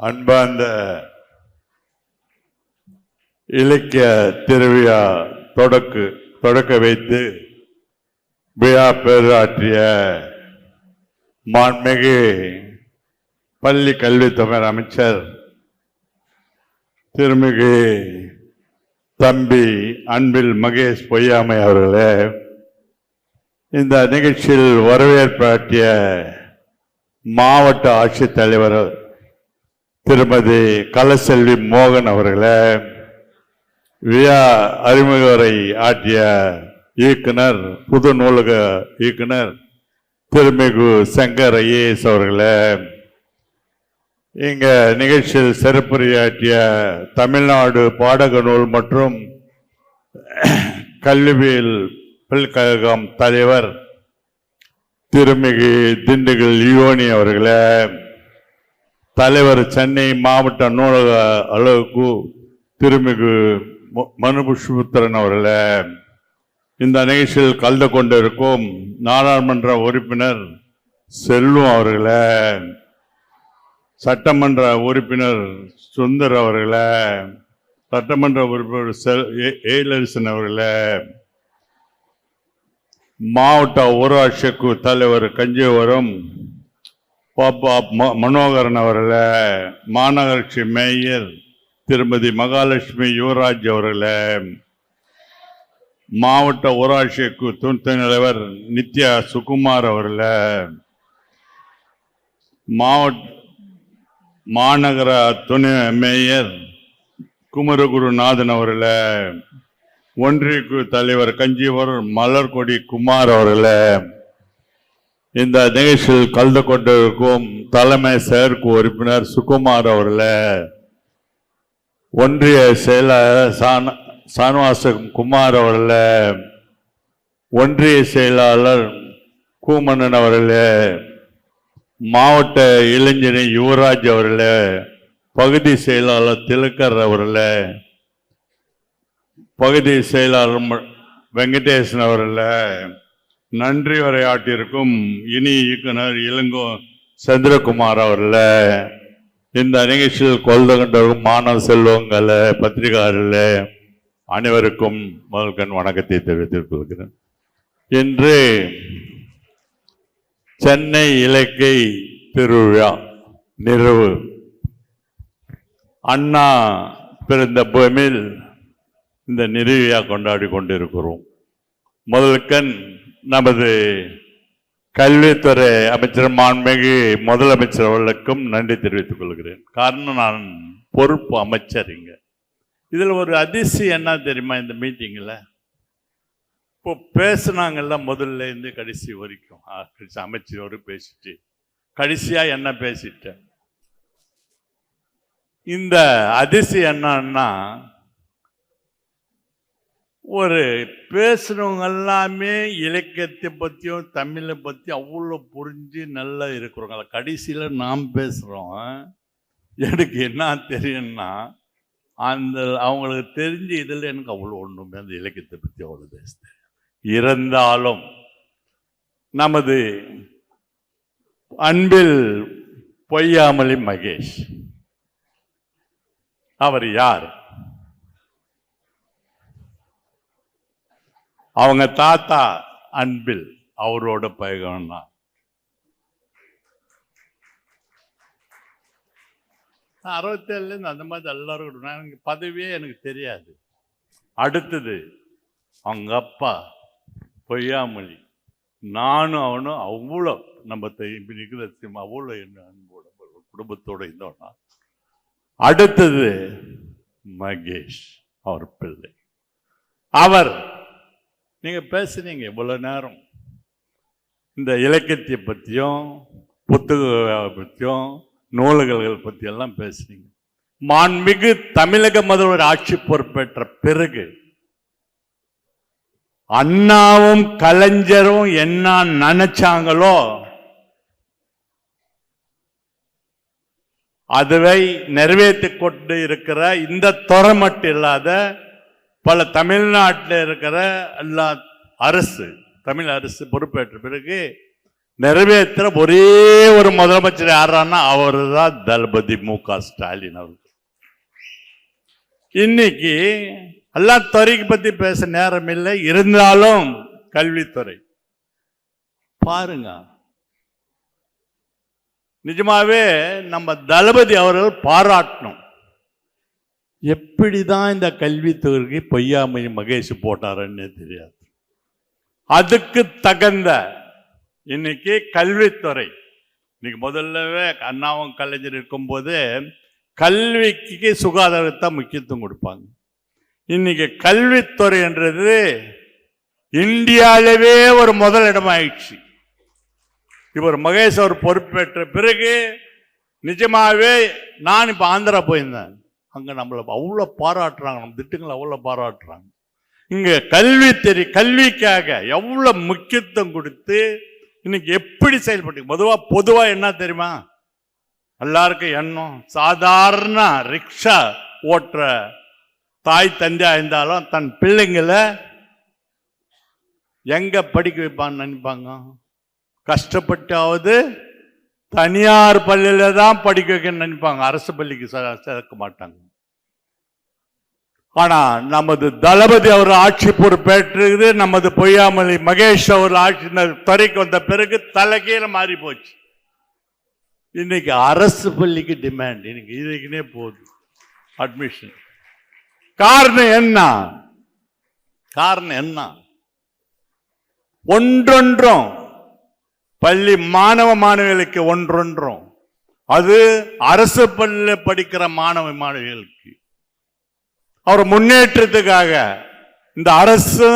அன்பார்ந்த இலக்கிய திருவிழா தொடக்கு தொடக்க வைத்து விழா பேராற்றிய மான்மிகு பள்ளி கல்வித்துறை அமைச்சர் திருமிகு தம்பி அன்பில் மகேஷ் பொய்யாமை அவர்களே இந்த நிகழ்ச்சியில் வரவேற்பாற்றிய மாவட்ட ஆட்சித்தலைவர்கள் திருமதி கலசெல்வி மோகன் அவர்களை வியா அறிமுகரை ஆற்றிய இயக்குனர் புது நூலக இயக்குனர் திருமிகு சங்கர் ஐஏஎஸ் அவர்களை இங்கே நிகழ்ச்சியில் சிறப்புரையாற்றிய தமிழ்நாடு பாடக நூல் மற்றும் கல்லூரியில் பல்கழகம் தலைவர் திருமிகு திண்டுக்கல் யோனி அவர்களே தலைவர் சென்னை மாவட்ட நூலக அலுவலகு திருமிகு மனுபுஷ்புத்திரன் அவர்களே இந்த நிகழ்ச்சியில் கலந்து கொண்டிருக்கும் நாடாளுமன்ற உறுப்பினர் செல்வம் அவர்களே சட்டமன்ற உறுப்பினர் சுந்தர் அவர்களே சட்டமன்ற உறுப்பினர் செல் ஏ- ஏலரசன் அவர்களே மாவட்ட ஊராட்சிக்கு தலைவர் கஞ்சிவரம் பாப்பா ம- மனோகரன் அவர்களை மாநகராட்சி மேயர் திருமதி மகாலட்சுமி யுவராஜ் அவர்களை மாவட்ட ஊராட்சி துணை தலைவர் நித்யா சுகுமார் அவர்களை மாவட்ட மாநகர துணை மேயர் குமரகுருநாதன் அவர்களை ஒன்றியக்கு தலைவர் கஞ்சிவர் மலர்கொடி குமார் அவர்களை இந்த நிகழ்ச்சியில் கலந்து கொண்டிருக்கும் தலைமை செயற்கு உறுப்பினர் சுகுமார் அவர்களே ஒன்றிய செயலாளர் சான சானவாச குமார் அவர்களே ஒன்றிய செயலாளர் கூமணன் அவர்களே மாவட்ட இளைஞர் யுவராஜ் அவர்களே பகுதி செயலாளர் திலக்கர் அவர்களே பகுதி செயலாளர் வெங்கடேசன் அவர்களே நன்றி உரையாட்டியிருக்கும் இனி இயக்குனர் இளங்கோ சந்திரகுமார் அவர்களே இந்த நிகழ்ச்சியில் கொள்ந்து கொண்டிருக்கும் மாணவ செல்வங்களை பத்திரிகாரில் அனைவருக்கும் முதல்கண் வணக்கத்தை தெரிவித்துக் கொள்கிறேன். இன்று சென்னை இலக்கை திருவிழா நிறைவு. அண்ணா பிறந்த பூமியில் இந்த நிறைவிழா கொண்டாடி கொண்டிருக்கிறோம். முதல்கண் நமது கல்வித்துறை அமைச்சர் மாண்புமிகு முதலமைச்சர் அவர்களுக்கும் நன்றி தெரிவித்துக் கொள்கிறேன். காரணம் நான் பொறுப்பு அமைச்சர் இங்கே. இதில் ஒரு அதிசயம் என்ன தெரியுமா இந்த மீட்டிங்கில் இப்போ பேசுனாங்கல்ல முதல்ல இருந்து கடைசி வரைக்கும். கடைசி அமைச்சரோடு பேசிட்டு கடைசியாக என்ன பேசிட்டேன்? இந்த அதிசயம் என்னன்னா ஒரு பேசுகிறவங்க எல்லாமே இலக்கியத்தை பற்றியும் தமிழை பற்றி அவ்வளோ புரிஞ்சு நல்லா இருக்கிறவங்க கடைசியில் நாம் பேசுகிறோம் எனக்கு என்ன தெரியும்னா அந்த அவங்களுக்கு தெரிஞ்ச இதில் எனக்கு அவ்வளோ ஒன்றுமே அந்த இலக்கியத்தை பற்றி அவ்வளோ பேச இருந்தாலும் நமது அன்பில் பொய்யாமலி மகேஷ். அவர் யார்? அவங்க தாத்தா அன்பில் அவரோட பயகம்னா அறுபத்தேழுலேருந்து அந்த மாதிரி எல்லாரும் எனக்கு பதவியே எனக்கு தெரியாது. அடுத்தது அவங்க அப்பா பொய்யாமொழி. நானும் அவனும் அவ்வளோ நம்ம தெ- இருக்கிற சிம் அவ்வளோ என்ன அன்போட குடும்பத்தோட இருந்தோம்னா அடுத்தது மகேஷ் அவர் பிள்ளை. அவர் நீங்கள் பேசுனீங்க இவ்வளோ நேரம். இந்த இலக்கியத்தை பற்றியும் புத்தகங்களை பற்றியும் நூல்கள் பற்றியெல்லாம் பேசுனீங்க. மாண்மிகு தமிழக முதல்வர் ஆட்சி பொறுப்பேற்ற பிறகு அண்ணாவும் கலைஞரும் என்ன நினைச்சாங்களோ அதுவை நிறைவேற்றி கொண்டு இருக்கிற இந்த துறை மட்டும் இல்லாத பல தமிழ்நாட்டில் இருக்கிற எல்லா அரசு தமிழ் அரசு பொறுப்பேற்ற பிறகு நிறைவேற்ற ஒரே ஒரு முதலமைச்சர் யாரான்னா அவர் தான் தளபதி மு க ஸ்டாலின் அவர்கள். இன்னைக்கு எல்லா துறைக்கு பற்றி பேச நேரம் இல்லை. இருந்தாலும் கல்வித்துறை. பாருங்க. நிஜமாவே நம்ம தளபதி அவர்கள் பாராட்டணும். எப்படி தான் இந்த கல்வித்துறைக்கு பொய்யாமை மகேஷ் போட்டாருன்னு தெரியாது. அதுக்கு தகுந்த இன்னைக்கு கல்வித்துறை இன்னைக்கு முதல்லவே அண்ணாவும் கலைஞர் இருக்கும்போது கல்விக்கு சுகாதாரத்தை முக்கியத்துவம் கொடுப்பாங்க. இன்னைக்கு கல்வித்துறைன்றது இந்தியாவிலவே ஒரு முதலிடம் ஆயிடுச்சு இவர் மகேஷ் அவர் பொறுப்பேற்ற பிறகு நிஜமாகவே நான் இப்போ ஆந்திரா போயிருந்தேன். அங்கே நம்மளை அவ்வளோ பாராட்டுறாங்க நம்ம திட்டங்களை அவ்வளோ பாராட்டுறாங்க. இங்கே கல்வி தெரி கல்விக்காக எவ்வளோ முக்கியத்துவம் கொடுத்து இன்னைக்கு எப்படி செயல்பட்டு பொதுவாக பொதுவாக என்ன தெரியுமா? எல்லாருக்கும் எண்ணம். சாதாரண ரிக்ஷா ஓட்டுற தாய் தந்தையாக இருந்தாலும் தன் பிள்ளைங்களை எங்கே படிக்க வைப்பான்னு நினைப்பாங்க? கஷ்டப்பட்டாவது தனியார் பள்ளியில தான் படிக்க வைக்கணும்னு நினைப்பாங்க. அரசு பள்ளிக்கு சேர்க்க மாட்டாங்க. ஆனா நமது தளபதி அவர் ஆட்சி பொறுப்பேற்றது நமது பொய்யாமலை மகேஷ் அவர் ஆட்சி துறைக்கு வந்த பிறகு தலைகீழ மாறி போச்சு. இன்னைக்கு அரசு பள்ளிக்கு டிமாண்ட் இன்னைக்கு இதுக்குனே போதும். அட்மிஷன் காரணம் என்ன? காரணம் என்ன? ஒன்றொன்றும் பள்ளி மாணவ மாணவிகளுக்கு ஒன்றொன்றும். அது அரசு பள்ளியில் படிக்கிற மாணவ மாணவிகளுக்கு. அவர் முன்னேற்றத்துக்காக இந்த அரசு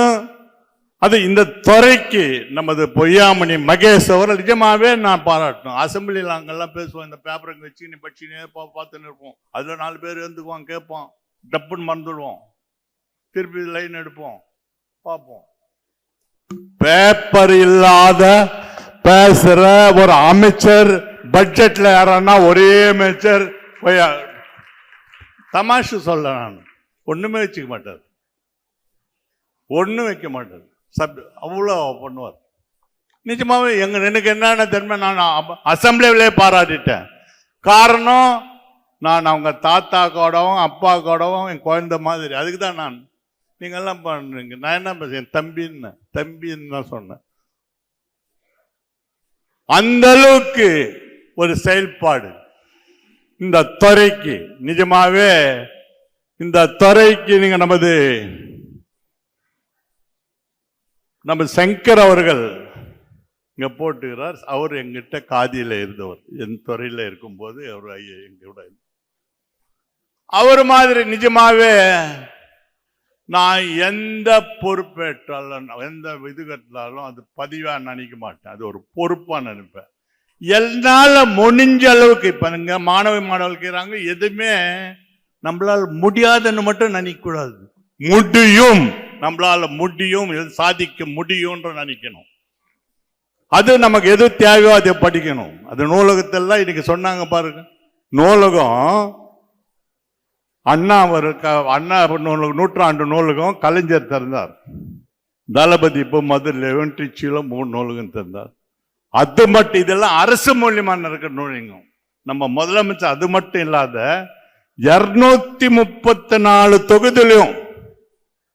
அது இந்த துறைக்கு நமது பொய்யாமணி மகேஷ் அவர்கள் நிஜமாவே நான் பாராட்டணும். அசம்பிளியில் அங்கெல்லாம் பேசுவோம். இந்த பேப்பரை வச்சு நீ படிச்சுனே பார்த்துன்னு இருப்போம். அதில் நாலு பேர் எழுந்துக்குவோம் கேட்போம். டப்புன்னு மறந்துடுவோம். திருப்பி லைன் எடுப்போம். பார்ப்போம். பேப்பர் இல்லாத பேசுற ஒரு அமைச்சர் பட்ஜெட்ல யாரன்னா ஒரே அமைச்சர் போய் தமாஷு சொல்ல நான். ஒண்ணுமே வச்சுக்க மாட்டார். ஒண்ணும் வைக்க மாட்டார். சப் அவ்வளோ பண்ணுவார். நிஜமாவே எங்க எனக்கு என்னென்ன தன்மை நான் அசம்பிளிவிலே பாராட்டிட்டேன். காரணம் நான் அவங்க தாத்தா கூடவும் அப்பா கூடவும் என் குழந்தை மாதிரி. அதுக்கு தான் நான் நீங்கள்லாம் பண்ணுறீங்க. நான் என்ன பேசுகிறேன் தம்பின்னு தம்பின்னு தான் சொன்னேன். அந்த அளவுக்கு ஒரு செயல்பாடு. இந்த துறைக்கு நிஜமாவே இந்த துறைக்கு நீங்க நமது நம்ம சங்கர் அவர்கள் இங்க போட்டுகிறார் அவர் எங்கிட்ட காதியில இருந்தவர். என் துறையில இருக்கும்போது அவர் ஐயா அவர் மாதிரி நிஜமாவே நான் எந்த பொறுப்பேற்றாலும் எந்த இது கட்டினாலும் அது பதிவாக நினைக்க மாட்டேன். அது ஒரு பொறுப்பாக நினைப்பேன். என்னால் முடிஞ்ச அளவுக்கு இப்போ நீங்கள் மாணவ மாணவர்கள் எதுவுமே நம்மளால் முடியாதுன்னு மட்டும் நினைக்கக்கூடாது. முடியும். நம்மளால் முடியும். சாதிக்க முடியும்ன்ற நினைக்கணும். அது நமக்கு எது தேவையோ அதை படிக்கணும். அது நூலகத்தெல்லாம் இன்னைக்கு சொன்னாங்க பாருங்க. நூலகம் அண்ணா அவருக்கு அண்ணா நூலுக்கு நூற்றாண்டு நூலகம் கலைஞர் திறந்தார். தளபதி இப்போ மதுரை திருச்சியில மூணு நூலகம் திறந்தார். அது மட்டும் இதெல்லாம் அரசு மூலியமான இருக்கிற நூலகம் நம்ம முதலமைச்சர் அது மட்டும் இல்லாத இரநூத்தி முப்பத்தி நாலு தொகுதியிலையும்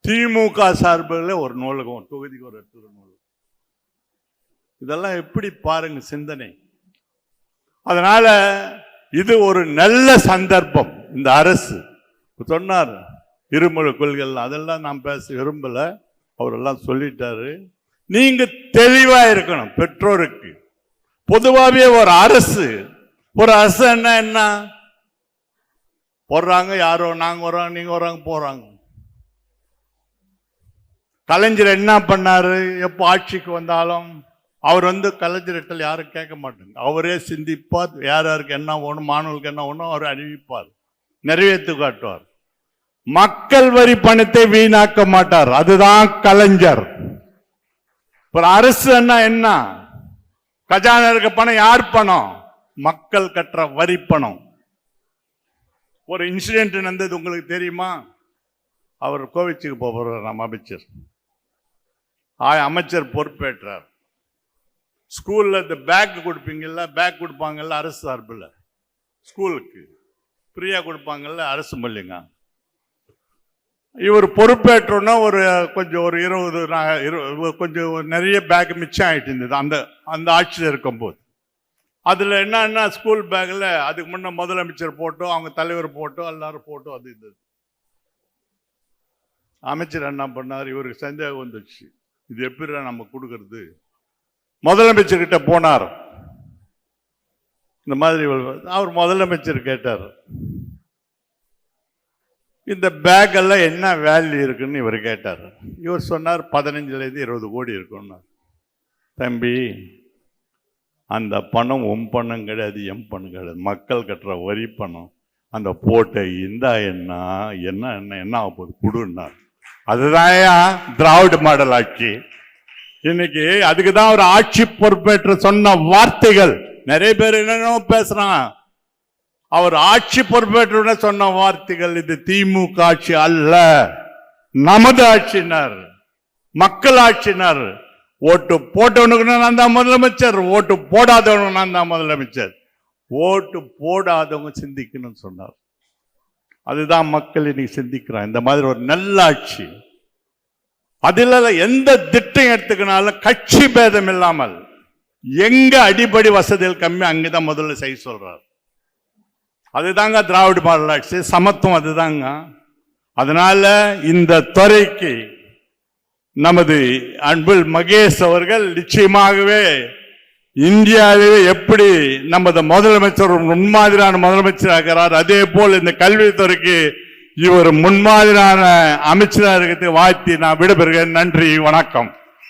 திமுக சார்பில் ஒரு நூலகம் தொகுதிக்கு ஒரு இடத்துல நூலகம். இதெல்லாம் எப்படி பாருங்க சிந்தனை. அதனால இது ஒரு நல்ல சந்தர்ப்பம் இந்த அரசு. சொன்னார். இருமொழி கொள்கைகள் அதெல்லாம் நான் பேச விரும்பல. அவரெல்லாம் சொல்லிட்டாரு. நீங்கள் தெளிவாக இருக்கணும் பெற்றோருக்கு. பொதுவாகவே ஒரு அரசு ஒரு அரசு என்ன என்ன? போடுறாங்க யாரோ நாங்கள் வரோம் நீங்கள் வராங்க போகிறாங்க கலைஞர் என்ன பண்ணார்? எப்போ ஆட்சிக்கு வந்தாலும் அவர் வந்து கலைஞர்கிட்ட யாரும் கேட்க மாட்டாங்க. அவரே சிந்திப்பார் யார் யாருக்கு என்ன ஒன்று மாணவர்களுக்கு என்ன வேணும் அவர் அறிவிப்பார் நிறைவேற்றி காட்டுவார். மக்கள் வரி பணத்தை வீணாக்க மாட்டார். அதுதான் கலைஞர். அரசு என்ன என்ன? கஜானா இருக்க பணம் யார் பணம்? மக்கள் கட்டுற வரி பணம். ஒரு இன்சிடென்ட் நடந்தது உங்களுக்கு தெரியுமா? அவர் கோவிச்சுக்கு போகிறார் நம்ம அமைச்சர். ஆய் அமைச்சர் பொறுப்பேற்றார். ஸ்கூலில் இந்த பேக் கொடுப்பீங்கல்ல பேக் கொடுப்பாங்கல்ல அரசு சார்பில். ஸ்கூலுக்கு. ஃப்ரீயாக கொடுப்பாங்கல்ல அரசு மல்லிங்க இவர் பொறுப்பேற்றோன்னா ஒரு கொஞ்சம் ஒரு இருபது நா- இரு- கொஞ்சம் நிறைய பேக் மிச்சம் ஆகிட்டு இருந்தது அந்த அந்த ஆட்சியில் இருக்கும்போது. அதில் என்னன்னா ஸ்கூல் பேக்கில் அதுக்கு முன்னே முதலமைச்சர் போட்டோ அவங்க தலைவர் போட்டோ எல்லாரும் போட்டோ அது இருந்தது அமைச்சர் என்ன பண்ணார்? இவருக்கு சந்தேகம் வந்துச்சு இது எப்படி நம்ம கொடுக்கறது? முதலமைச்சர்கிட்ட போனார். இந்த மாதிரி அவர் முதலமைச்சர் கேட்டார். இந்த பேக்கெல்லாம் என்ன வேல்யூ இருக்குன்னு இவர் கேட்டார். இவர் சொன்னார் பதினஞ்சுலேருந்து இருபது கோடி இருக்குன்னார் தம்பி அந்த பணம் உன் பணம் கிடையாது எம் பணம் கிடையாது. மக்கள் கட்டுற வரி பணம் அந்த போட்டை இந்தா என்ன என்ன என்ன என்ன ஆக போகுது? கொடுன்னார். அதுதான் திராவிட மாடல் ஆட்சி. இன்னைக்கு அதுக்கு தான் ஒரு ஆட்சி பொறுப்பேற்று சொன்ன வார்த்தைகள். நிறைய பேர் என்னென்னமோ பேசுகிறான் அவர் ஆட்சி பொறுப்பேற்று சொன்ன வார்த்தைகள் இது திமுக ஆட்சி அல்ல. நமது ஆட்சினர் மக்கள் ஆட்சினர் ஓட்டு போட்டவனுக்கு நான் தான் முதலமைச்சர் ஓட்டு போடாதவனுக்கு நான் தான் முதலமைச்சர். ஓட்டு போடாதவங்க சிந்திக்கணும்னு சொன்னார். அதுதான் மக்கள் இன்னைக்கு சிந்திக்கிறான் இந்த மாதிரி ஒரு நல்ல ஆட்சி. அதில் எந்த திட்டம் எடுத்துக்கினாலும் கட்சி பேதம் இல்லாமல் எங்க அடிப்படை வசதிகள் கம்மி அங்கதான் முதல்ல செய்ய சொல்றார். அதுதாங்க திராவிட மாடல் ஆட்சி. சமத்துவம் அதுதாங்க. அதனால இந்த துறைக்கு நமது அன்பில் மகேஷ் அவர்கள் நிச்சயமாகவே இந்தியாவிலே எப்படி நமது முதலமைச்சர் முன்மாதிரியான முதலமைச்சராக இருக்கிறார் அதே போல் இந்த கல்வித்துறைக்கு இவர் முன்மாதிரியான அமைச்சராக இருக்கிறது வாழ்த்தி நான் விடைபெறுகிறேன். நன்றி வணக்கம்.